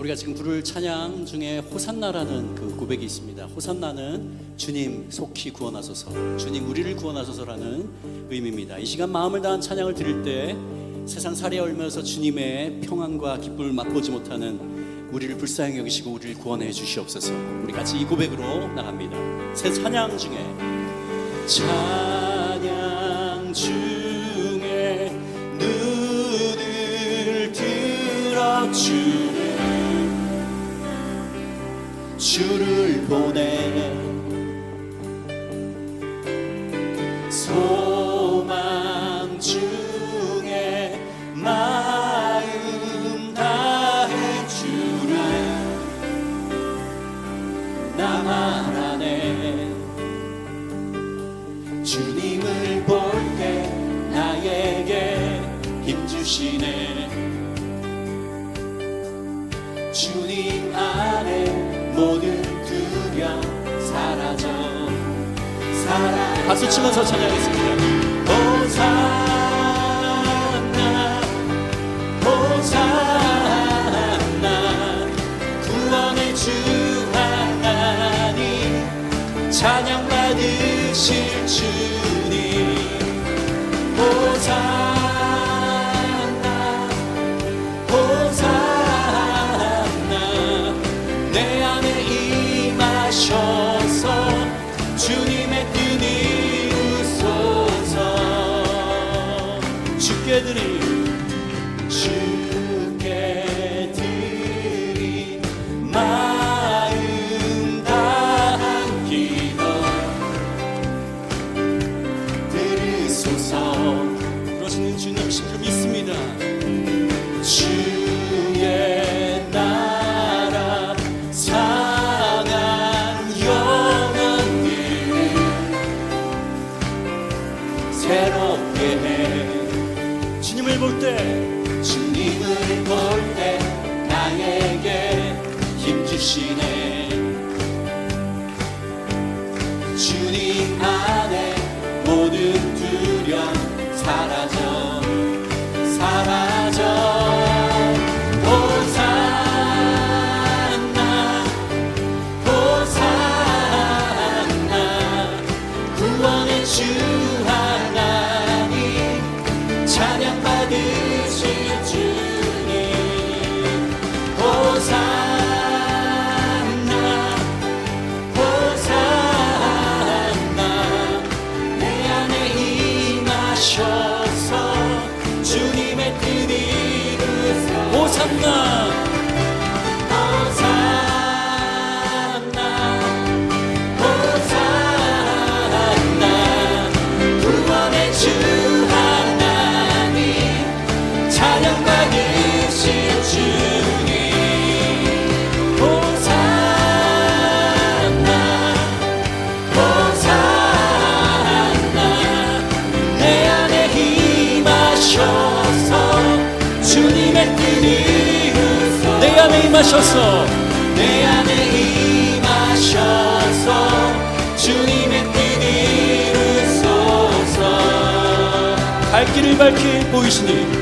우리가 지금 부를 찬양 중에 호산나라는 그 고백이 있습니다. 호산나는 주님 속히 구원하소서, 주님 우리를 구원하소서라는 의미입니다. 이 시간 마음을 다한 찬양을 드릴 때 세상 살에 얼면서 주님의 평안과 기쁨을 맛보지 못하는 우리를 불쌍히 여기시고 우리를 구원해 주시옵소서. 우리 같이 이 고백으로 나갑니다. 새 찬양 중에 찬양 중에 눈을 들어 주 박수 치면서 찬양했습니다. 찬양 받으실 주님. 호산나 그러시는 주님 신을 믿습니다. 주의 나라 상한 영혼들을 새롭게 해. 주님을 볼 때 주님을 볼 때 나에게 힘 주시네. 주님 안에 모든 두려움 사라 호 임하셔서 내 안에 임하셔서 주님의 뜻 이루소서 갈 길을 밝히 보이시니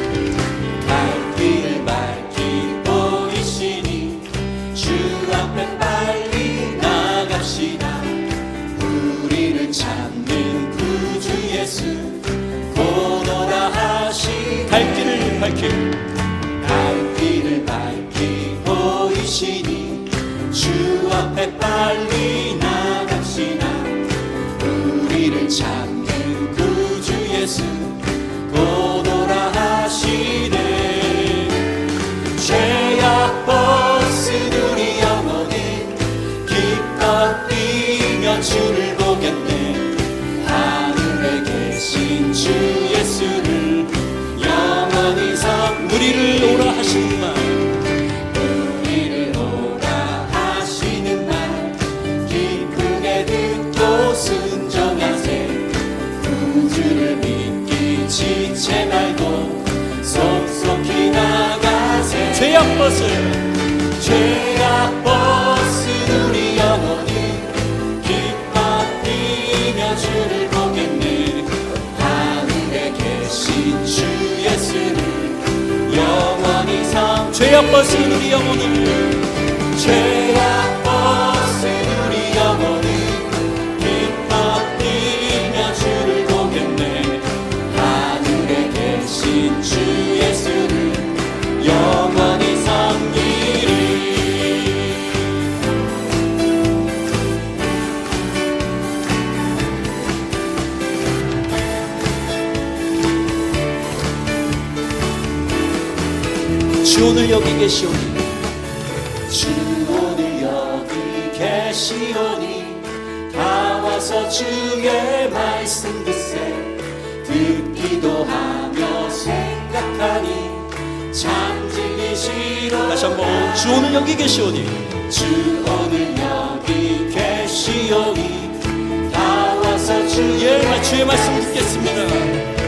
뛰며 주를 보겠네. 하늘에 계신 주 예수를 영원히 선 우리를 오라 하시는 말. 우리를 오라 하시는 말. 기쁘게 듣고 순종하세. 구주를 믿기 지체 말고 속속히 나가세. 죄악 벗을 것이 우리 영혼을 죄 주 오늘 여기 계시오니. 주 오늘 여기 계시오니. 다 와서 주의 말씀 듣세 듣기도 하며 생각하니 참 즐기시로 다시 한번 주 오늘 여기 계시오니. 주 오늘 여기 계시오니. 다 와서 주의, 예, 주의 말씀 듣겠습니다.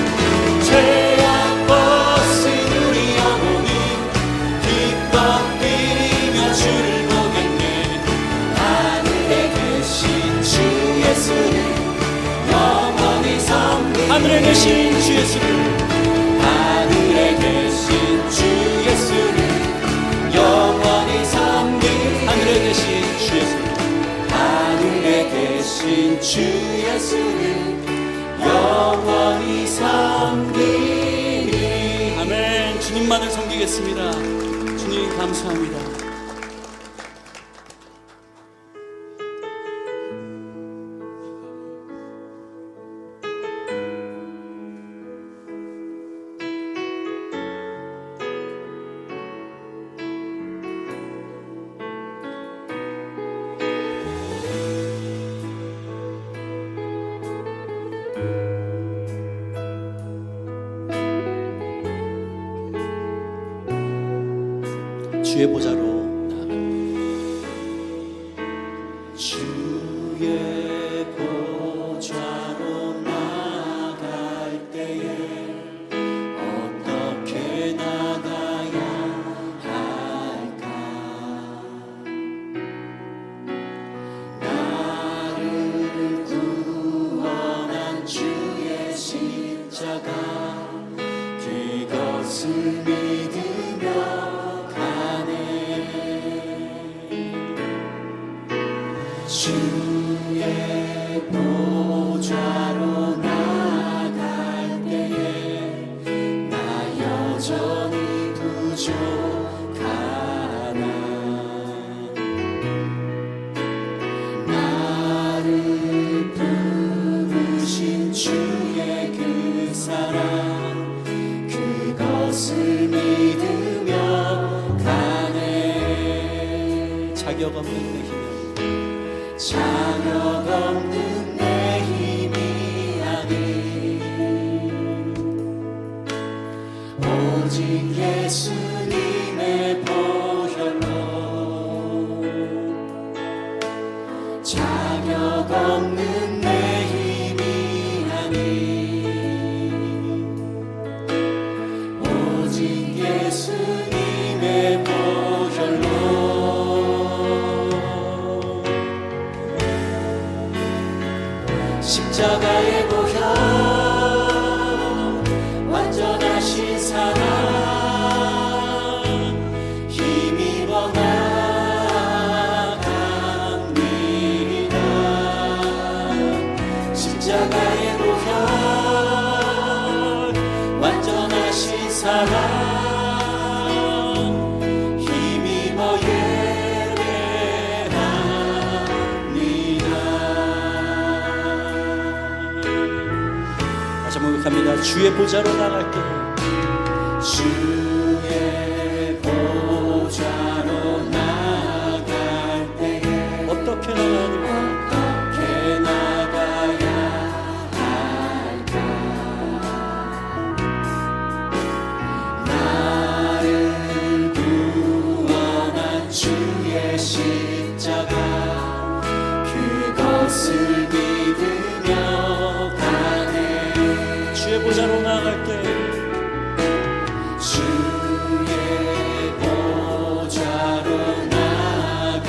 예수를 영원히 섬기리 아멘. 주님만을 섬기겠습니다. 주님 감사합니다. 주의 보좌로. Yes. 주의 보좌로 나갈게. 주. 주의 보좌로 나갈 때. 주의 보좌로 나갈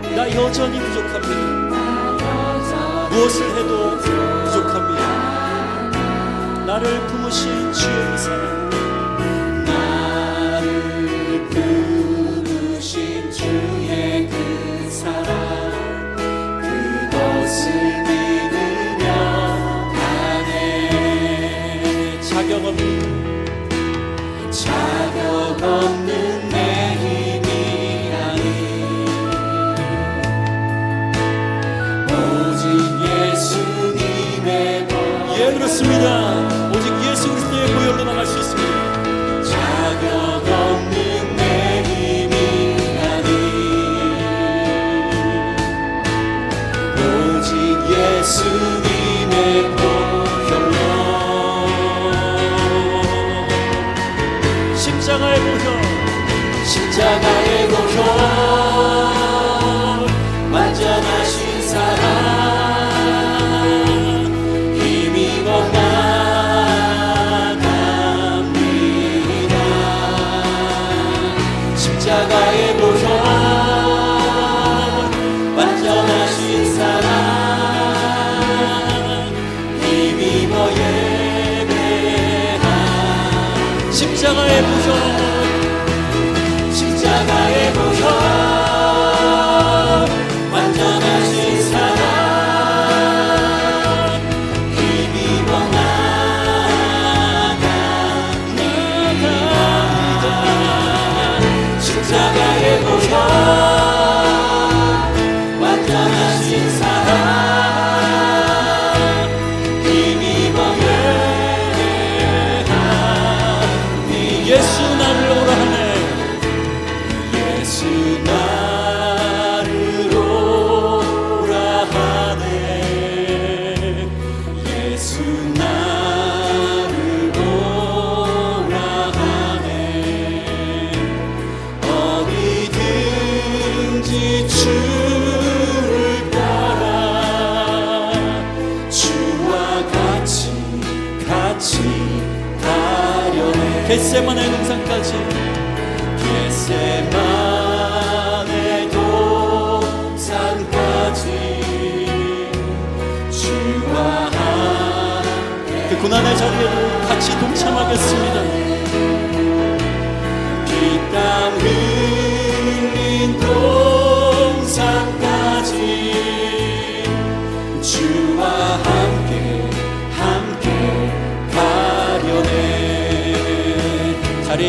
때 나 여전히 부족합니다. 무엇을 해도 부족합니다. 나를 품으신 주의 사랑. 십자가의 보혈, 십자가의 보혈 완전하신 사랑. 힘입어 나갑니다. 십자가의 보혈 완전하신 사랑 겟세만의 능상까지. 겟세만의 동산까지. 주와 함께. 그 고난의 자리에도 같이 동참하겠습니다.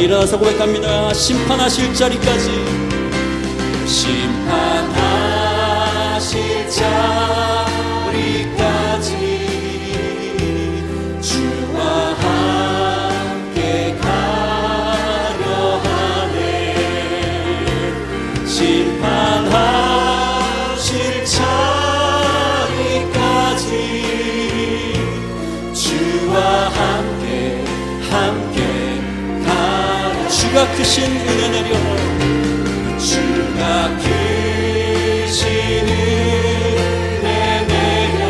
일어나서 고백합니다. 심판하실 자리까지 심판 주가 크신 은혜 내려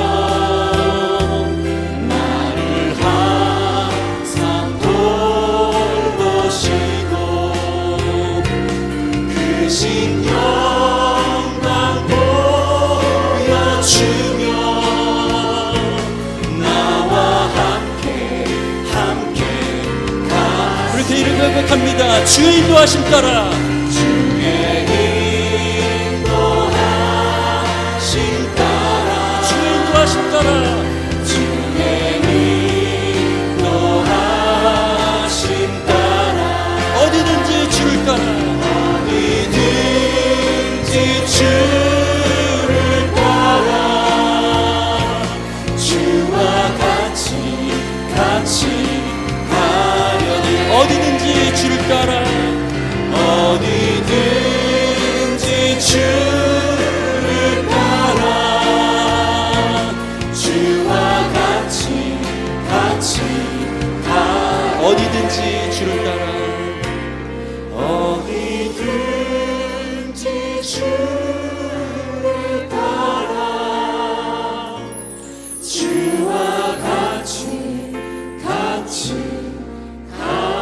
주가 항상 돌보시고 크신 고백합니다. 주의 인도하심 따라 주의 인도하심 따라 주의 인도하심 따라 어디든지 주를 따라 어디든지 가려네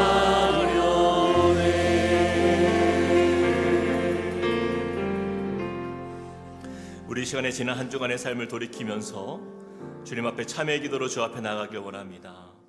우리 이 시간에 지난 한 주간의 삶을 돌이키면서 주님 앞에 참회의 기도로 주 앞에 나가길 원합니다.